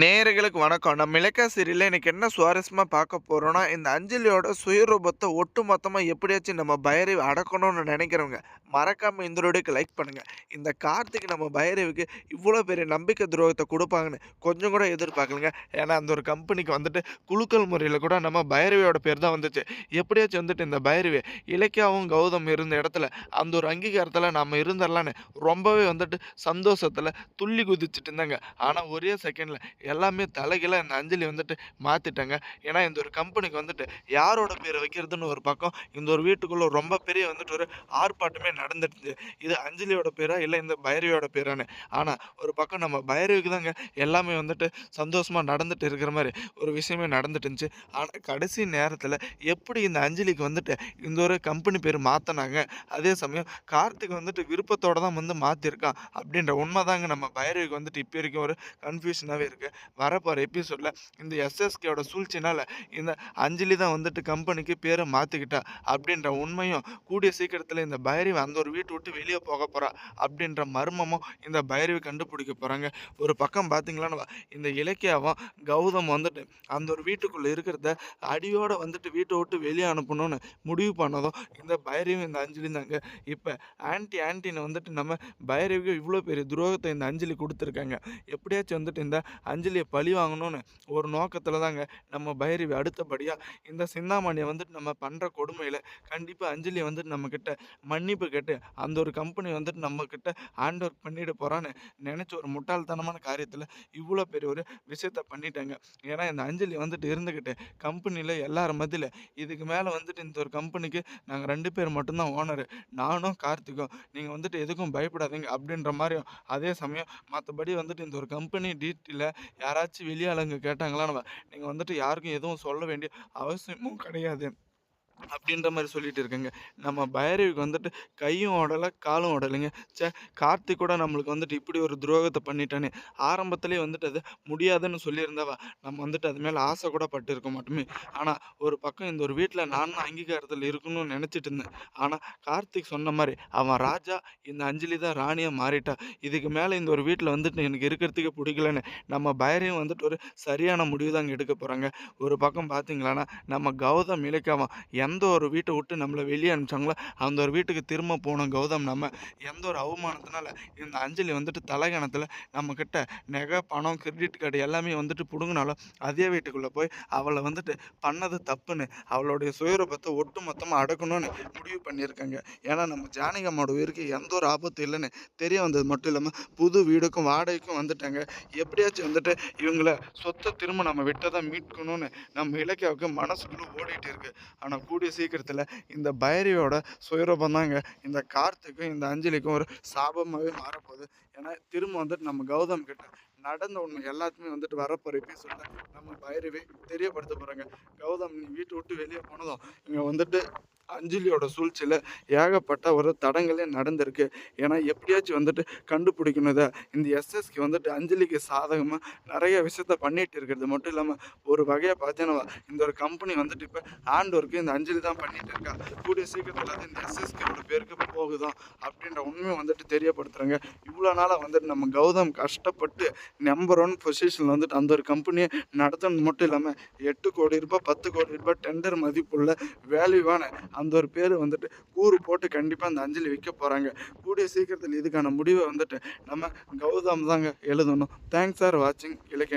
நேயர்களுக்கு வணக்கம். நம்ம இலக்கிய சீரியலில் இன்னைக்கு என்ன சுவாரஸ்யமாக பார்க்க போகிறோன்னா இந்த அஞ்சலியோட சுயரூபத்தை ஒட்டு மொத்தமாக எப்படியாச்சும் நம்ம பைரவி அடக்கணும்னு நினைக்கிறவங்க மறக்காமல் இந்த வீடியோக்கு லைக் பண்ணுங்கள் இந்த கார்த்திக் நம்ம பைரவிக்கு இவ்வளோ பெரிய நம்பிக்கை துரோகத்தை கொடுப்பாங்கன்னு கொஞ்சம் கூட எதிர்பார்க்கலங்க. ஏன்னா, அந்த ஒரு கம்பெனிக்கு வந்துட்டு குலுக்கல் முறையில் கூட நம்ம பைரவியோட பேர் தான் வந்துச்சு. எப்படியாச்சும் வந்துட்டு இந்த பைரவி இலக்கியாவும், கௌதம் இருந்த இடத்துல அந்த ஒரு அங்கீகாரத்தில் நம்ம இருந்துடலான்னு ரொம்பவே வந்துட்டு சந்தோஷத்தில் துள்ளி குதிச்சுட்டு இருந்தாங்க. ஆனால் ஒரே செகண்டில் எல்லாமே தலைகீழா இந்த அஞ்சலி வந்துட்டு மாற்றிட்டாங்க ஏன்னா, இந்த ஒரு கம்பெனிக்கு வந்துட்டு யாரோட பேரை வைக்கிறதுன்னு ஒரு பக்கம், இந்த ஒரு வீட்டுக்குள்ளே ரொம்ப பெரிய வந்துட்டு ஒரு ஆர்ப்பாட்டமே நடந்துட்டு இது அஞ்சலியோட பேரா? இல்லை இந்த பைரவியோட பேரான்னு. ஆனால் ஒரு பக்கம் நம்ம பைரவிக்கு தாங்க எல்லாமே வந்துட்டு சந்தோஷமாக நடந்துட்டு இருக்கிற மாதிரி ஒரு விஷயமே நடந்துட்டு இருந்துச்சு. ஆனால் கடைசி நேரத்தில் எப்படி இந்த அஞ்சலிக்கு வந்துட்டு இந்த ஒரு கம்பெனி பேர் மாற்றினாங்க அதே சமயம் கார்த்திக் வந்துட்டு விருப்பத்தோடு தான் வந்து மாற்றிருக்கான் அப்படின்ற உண்மை தாங்க நம்ம பைரவிக்கு வந்துட்டு இப்போ வரைக்கும் ஒரு கன்ஃப்யூஷனாவே இருக்குது வரப்போகிற எபிசோடில் இந்த எஸ்எஸ்கேவோட சூழ்ச்சினால் இந்த அஞ்சலி தான் வந்துட்டு கம்பெனிக்கு பேரை மாற்றிக்கிட்டா அப்படின்ற உண்மையும் கூடிய சீக்கிரத்தில் இந்த பைரவி அந்த ஒரு வீட்டு விட்டு வெளியே போக போகிறா அப்படின்ற மர்மமும் இந்த பைரவி கண்டுபிடிக்க போகிறாங்க ஒரு பக்கம் பார்த்தீங்களா இந்த இலக்கியாவும், கௌதம் வந்துட்டு அந்த ஒரு வீட்டுக்குள்ளே இருக்கிறத அடியோடு வந்துட்டு வீட்டை விட்டு வெளியே அனுப்பணும்னு முடிவு பண்ணதும், இந்த பைரவி இந்த அஞ்சலி தாங்க. இப்போ ஆன்டி ஆன்டின்னு வந்துட்டு நம்ம பைரவிக்கு இவ்வளோ பெரிய துரோகத்தை இந்த அஞ்சலி கொடுத்துருக்காங்க எப்படியாச்சும் வந்துட்டு இந்த அஞ்சலியை பழி வாங்கணும்னு ஒரு நோக்கத்தில் தாங்க நம்ம பைரவி அடுத்தபடியாக இந்த சிந்தாமணியை வந்துட்டு நம்ம பண்ணுற கொடுமையில் கண்டிப்பாக அஞ்சலியை வந்துட்டு நம்மக்கிட்ட மன்னிப்பு கேட்டு, அந்த ஒரு கம்பெனி வந்துட்டு நம்மக்கிட்ட ஹேண்ட் ஒர்க் பண்ணிட போகிறான்னு நினச்ச ஒரு முட்டாள்தனமான காரியத்தில் இவ்வளோ பெரிய ஒரு விஷயத்த பண்ணிட்டாங்க. ஏன்னா, இந்த அஞ்சலி வந்துட்டு இருந்துக்கிட்டு கம்பெனியில் எல்லார் மதியில் இதுக்கு மேலே வந்துட்டு இந்த ஒரு கம்பெனிக்கு நாங்கள் ரெண்டு பேர் மட்டும்தான் ஓனர் ஓனரு. நானும், கார்த்திக்கும். நீங்கள் வந்துட்டு எதுக்கும் பயப்படாதீங்க. அப்படின்ற மாதிரியும் அதே சமயம் மற்றபடி வந்துட்டு இந்த ஒரு கம்பெனி டீட்டெயில யாராச்சும் வெளியாளுங்க கேட்டாங்களா நம்ம நீங்க வந்துட்டு யாருக்கும் எதுவும் சொல்ல வேண்டிய அவசியமும் கிடையாது. அப்படின்ற மாதிரி சொல்லிட்டு இருக்கேங்க. நம்ம பைரவிக்கு வந்துட்டு கையும் ஓடலை காலும் ஓடலைங்க. ச்சே! கார்த்திக் கூட நம்மளுக்கு வந்துட்டு இப்படி ஒரு துரோகத்தை பண்ணிட்டானே! ஆரம்பத்துலேயே வந்துட்டு அது முடியாதுன்னு சொல்லியிருந்தாவா, நம்ம வந்துட்டு அது மேலே ஆசை கூட பட்டுருக்க மாட்டோமே! ஆனால் ஒரு பக்கம் இந்த ஒரு வீட்டில் நானும் அங்கீகாரத்தில் இருக்கணும்னு நினச்சிட்டு இருந்தேன். ஆனால் கார்த்திக் சொன்ன மாதிரி அவன் ராஜா, இந்த அஞ்சலி தான் ராணியாக மாறிட்டா. இதுக்கு மேலே இந்த ஒரு வீட்டில் வந்துட்டு எனக்கு இருக்கிறதுக்கே பிடிக்கலன்னு நம்ம பைரவியும் வந்துட்டு ஒரு சரியான முடிவு தாங்க எடுக்க போகிறாங்க ஒரு பக்கம் பார்த்தீங்களான்னா, நம்ம கௌதம், இலக்கியாவும் எந்த ஒரு வீட்டை விட்டு நம்மள வெளியே அனுப்பிச்சாங்களோ, அந்த ஒரு வீட்டுக்கு திரும்ப போன கௌதம் நம்ம எந்த ஒரு அவமானத்தினால இந்த அஞ்சலி வந்துட்டு தலைகணத்தில் நம்மக்கிட்ட நகை, பணம், கிரெடிட் கார்டு எல்லாமே வந்துட்டு பிடுங்கினாலும் அதே வீட்டுக்குள்ளே போய் அவளை வந்துட்டு பண்ணது தப்புன்னு, அவளுடைய சுயரூபத்தை ஒட்டு மொத்தமாக அடக்கணும்னு முடிவு பண்ணியிருக்காங்க. ஏன்னா, நம்ம ஜானகி உயிருக்கு எந்த ஒரு ஆபத்தும் இல்லைன்னு தெரிய வந்தது மட்டும் இல்லாமல் புது வீடுக்கும் வாடகைக்கும் வந்துட்டாங்க. எப்படியாச்சும் வந்துட்டு இவங்கள சொத்தை திரும்ப நம்ம விட்டத மீட்கணும்னு நம்ம இலக்கியாவுக்கு மனசுக்குள்ளே ஓடிட்டு இருக்கு. ஆனா, கூடிய சீக்கிரத்தில் இந்த பைரவியோட சுயரூபம் தாங்க இந்த கார்த்திக்கும், இந்த அஞ்சலிக்கும் ஒரு சாபமாகவே மாறப்போகுது. ஏன்னா, திரும்ப வந்துட்டு நம்ம கௌதம் கிட்ட நடந்த உண்மை எல்லாத்தையுமே வந்துட்டு வரப்போற எபிசோட நம்ம பயிரவே தெரியப்படுத்த போறாங்க. கௌதம் நீ வீட்டை விட்டு வெளியே போனதும், இங்க வந்துட்டு அஞ்சலியோட சூழ்ச்சியில் ஏகப்பட்ட ஒரு தடங்களே நடந்திருக்கு. ஏன்னா, எப்படியாச்சும் வந்துட்டு கண்டுபிடிக்கணுத இந்த எஸ்எஸ்க்கு வந்துட்டு அஞ்சலிக்கு சாதகமாக நிறைய விஷயத்த பண்ணிட்டு இருக்கிறது மட்டும் இல்லாமல் ஒரு வகையை பார்த்தீங்கன்னா, இந்த ஒரு கம்பெனி வந்துட்டு இப்போ ஹேண்ட் ஒர்க்கு இந்த அஞ்சலி தான் பண்ணிட்டு இருக்கா. கூடிய சீக்கிரத்தில் இந்த எஸ்எஸ்கேவோட பேருக்கு போகுதான் அப்படின்ற உண்மை வந்துட்டு தெரியப்படுத்துகிறாங்க இவ்வளோ நாளாக வந்துட்டு நம்ம கௌதம் கஷ்டப்பட்டு நம்பர் ஒன் பொசிஷனில் வந்துட்டு அந்த ஒரு கம்பெனியை நடத்துனது மட்டும் இல்லாமல் எட்டு கோடி ரூபாய் பத்து கோடி ரூபாய் டெண்டர் மதிப்புள்ள வேல்யூவான அந்த ஒரு பேர் வந்துட்டு கூறு போட்டு கண்டிப்பாக அந்த அஞ்சலி விற்க போகிறாங்க கூடிய சீக்கிரத்தில் இதுக்கான முடிவை வந்துட்டு நம்ம கௌதம் தாங்க எழுதணும். தேங்க்ஸ் ஃபார் வாட்சிங் இலக்கியம்